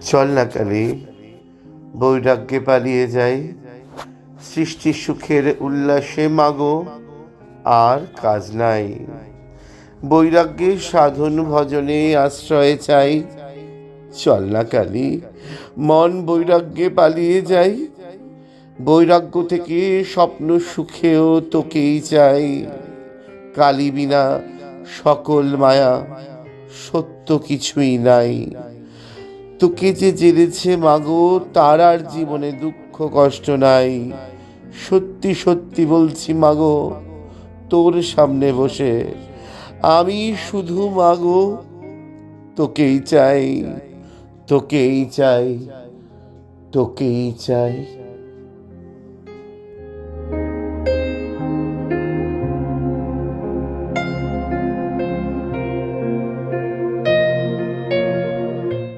চল না কালি, বৈরাগ্যে পালিয়ে যাই। সৃষ্টি সুখের উল্লাসে মাগো, আর কাজ নাই। বৈরাগ্যে সাধন ভজনে আশ্রয় চাই। চল না কালি, মন বৈরাগ্যে পালিয়ে যাই। বৈরাগ্য থেকে স্বপ্ন সুখেও তোকেই চাই। কালী বিনা সকল মায়া সত্য কিছুই নাই। তোকে যে জেনেছে মাগো, তার আর জীবনে দুঃখ, কষ্ট নাই। সত্যি সত্যি বলছি মাগো, তোর সামনে বসে আমি শুধু মাগো, তোকেই চাই তোকেই চাই তোকেই চাই।